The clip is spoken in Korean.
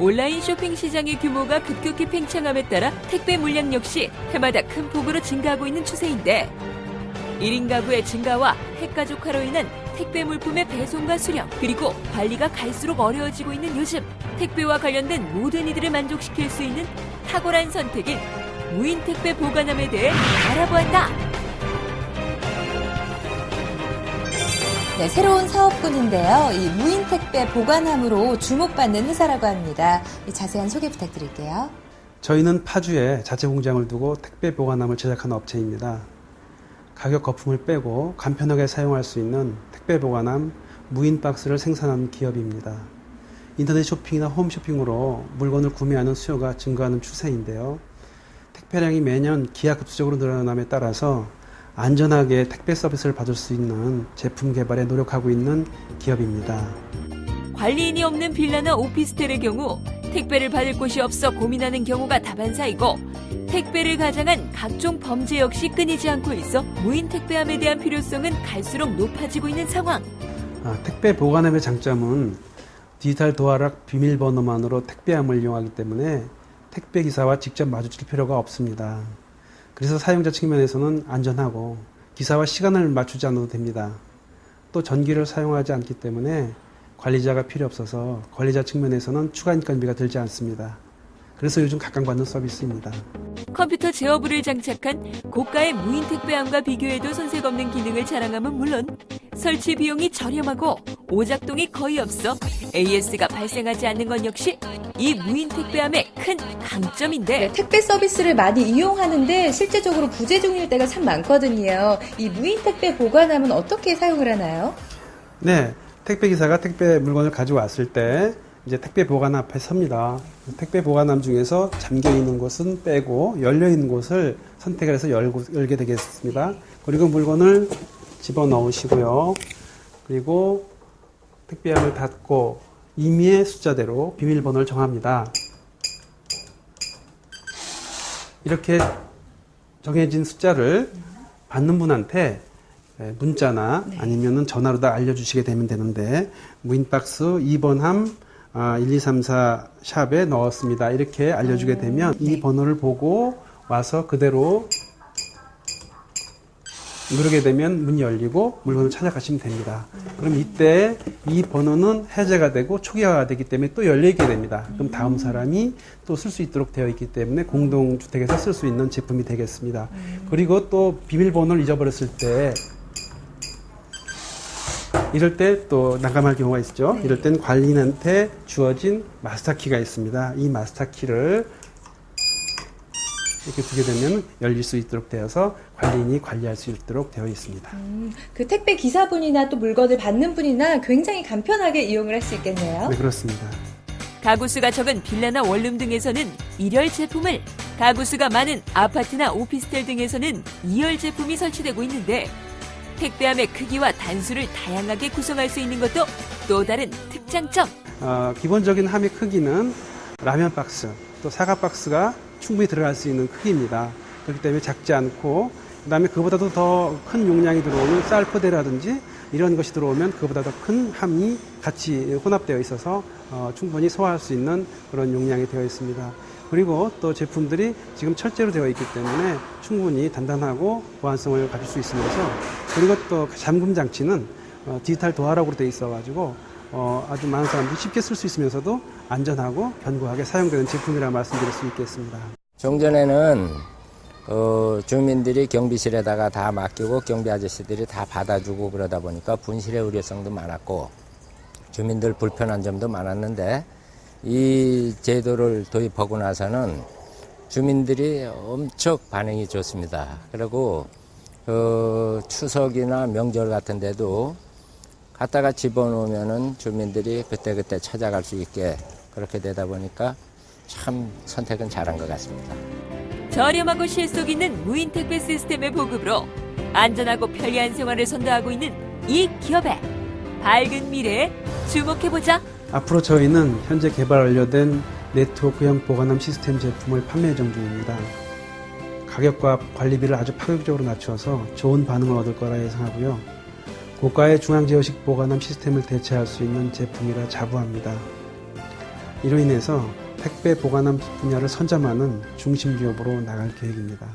온라인 쇼핑 시장의 규모가 급격히 팽창함에 따라 택배 물량 역시 해마다 큰 폭으로 증가하고 있는 추세인데 1인 가구의 증가와 핵가족화로 인한 택배 물품의 배송과 수령 그리고 관리가 갈수록 어려워지고 있는 요즘 택배와 관련된 모든 이들을 만족시킬 수 있는 탁월한 선택인 무인 택배 보관함에 대해 알아보았다. 네, 새로운 사업군인데요. 이 무인 택배 보관함으로 주목받는 회사라고 합니다. 이 자세한 소개 부탁드릴게요. 저희는 파주에 자체 공장을 두고 택배 보관함을 제작하는 업체입니다. 가격 거품을 빼고 간편하게 사용할 수 있는 택배 보관함 무인 박스를 생산하는 기업입니다. 인터넷 쇼핑이나 홈쇼핑으로 물건을 구매하는 수요가 증가하는 추세인데요. 택배량이 매년 기하급수적으로 늘어남에 따라서 안전하게 택배 서비스를 받을 수 있는 제품 개발에 노력하고 있는 기업입니다. 관리인이 없는 빌라나 오피스텔의 경우 택배를 받을 곳이 없어 고민하는 경우가 다반사이고 택배를 가장한 각종 범죄 역시 끊이지 않고 있어 무인 택배함에 대한 필요성은 갈수록 높아지고 있는 상황. 아, 택배 보관함의 장점은 디지털 도어락 비밀번호만으로 택배함을 이용하기 때문에 택배 기사와 직접 마주칠 필요가 없습니다. 그래서 사용자 측면에서는 안전하고 기사와 시간을 맞추지 않아도 됩니다. 또 전기를 사용하지 않기 때문에 관리자가 필요 없어서 관리자 측면에서는 추가 인건비가 들지 않습니다. 그래서 요즘 각광받는 서비스입니다. 컴퓨터 제어부를 장착한 고가의 무인 택배함과 비교해도 손색 없는 기능을 자랑함은 물론 설치 비용이 저렴하고 오작동이 거의 없어 AS가 발생하지 않는 건 역시 이 무인 택배함의 큰 강점인데 네, 택배 서비스를 많이 이용하는데 실제적으로 부재 중일 때가 참 많거든요. 이 무인 택배 보관함은 어떻게 사용을 하나요? 네, 택배 기사가 택배 물건을 가지고 왔을 때 이제 택배 보관함 앞에 섭니다. 택배 보관함 중에서 잠겨 있는 곳은 빼고 열려 있는 곳을 선택을 해서 열고, 열게 되겠습니다. 그리고 물건을 집어 넣으시고요. 그리고 택배함을 닫고 임의의 숫자대로 비밀번호를 정합니다. 이렇게 정해진 숫자를 받는 분한테 예, 문자나 아니면은 전화로 다 알려주시게 되면 되는데 무인박스 2번 함 아, 1234 샵에 넣었습니다. 이렇게 알려주게 되면 이 번호를 보고 와서 그대로 누르게 되면 문이 열리고 물건을 찾아가시면 됩니다. 그럼 이때 이 번호는 해제가 되고 초기화가 되기 때문에 또 열리게 됩니다. 그럼 다음 사람이 또 쓸 수 있도록 되어 있기 때문에 공동주택에서 쓸 수 있는 제품이 되겠습니다. 그리고 또 비밀번호를 잊어버렸을 때 이럴 때 또 난감할 경우가 있죠. 이럴 땐 관리인한테 주어진 마스터키가 있습니다. 이 마스터키를 이렇게 두게 되면 열릴 수 있도록 되어서 관리인이 관리할 수 있도록 되어 있습니다. 그 택배 기사분이나 또 물건을 받는 분이나 굉장히 간편하게 이용을 할 수 있겠네요. 네, 그렇습니다. 가구 수가 적은 빌라나 원룸 등에서는 1열 제품을 가구 수가 많은 아파트나 오피스텔 등에서는 2열 제품이 설치되고 있는데 택배함의 크기와 단수를 다양하게 구성할 수 있는 것도 또 다른 특장점. 어, 기본적인 함의 크기는 라면 박스, 또 사과 박스가 충분히 들어갈 수 있는 크기입니다. 그렇기 때문에 작지 않고, 그 다음에 그보다도 더 큰 용량이 들어오면 쌀포대라든지 이런 것이 들어오면 그보다 더 큰 함이 같이 혼합되어 있어서 어, 충분히 소화할 수 있는 그런 용량이 되어 있습니다. 그리고 또 제품들이 지금 철제로 되어 있기 때문에 충분히 단단하고 보안성을 가질 수 있으면서 그리고 또 잠금 장치는 어, 디지털 도어락으로 되어 있어 가지고 어, 아주 많은 사람들이 쉽게 쓸 수 있으면서도 안전하고 견고하게 사용되는 제품이라 말씀드릴 수 있겠습니다. 종전에는 어, 주민들이 경비실에다가 다 맡기고 경비 아저씨들이 다 받아주고 그러다 보니까 분실의 우려성도 많았고 주민들 불편한 점도 많았는데 이 제도를 도입하고 나서는 주민들이 엄청 반응이 좋습니다. 그리고 어, 추석이나 명절 같은 데도 갖다가 집어넣으면은 주민들이 그때그때 찾아갈 수 있게 그렇게 되다 보니까 참 선택은 잘한 것 같습니다. 저렴하고 실속 있는 무인 택배 시스템의 보급으로 안전하고 편리한 생활을 선도하고 있는 이 기업의 밝은 미래에 주목해보자. 앞으로 저희는 현재 개발 완료된 네트워크형 보관함 시스템 제품을 판매 예정 중입니다. 가격과 관리비를 아주 파격적으로 낮춰서 좋은 반응을 얻을 거라 예상하고요. 고가의 중앙 제어식 보관함 시스템을 대체할 수 있는 제품이라 자부합니다. 이로 인해서 택배 보관함 분야를 선점하는 중심 기업으로 나갈 계획입니다.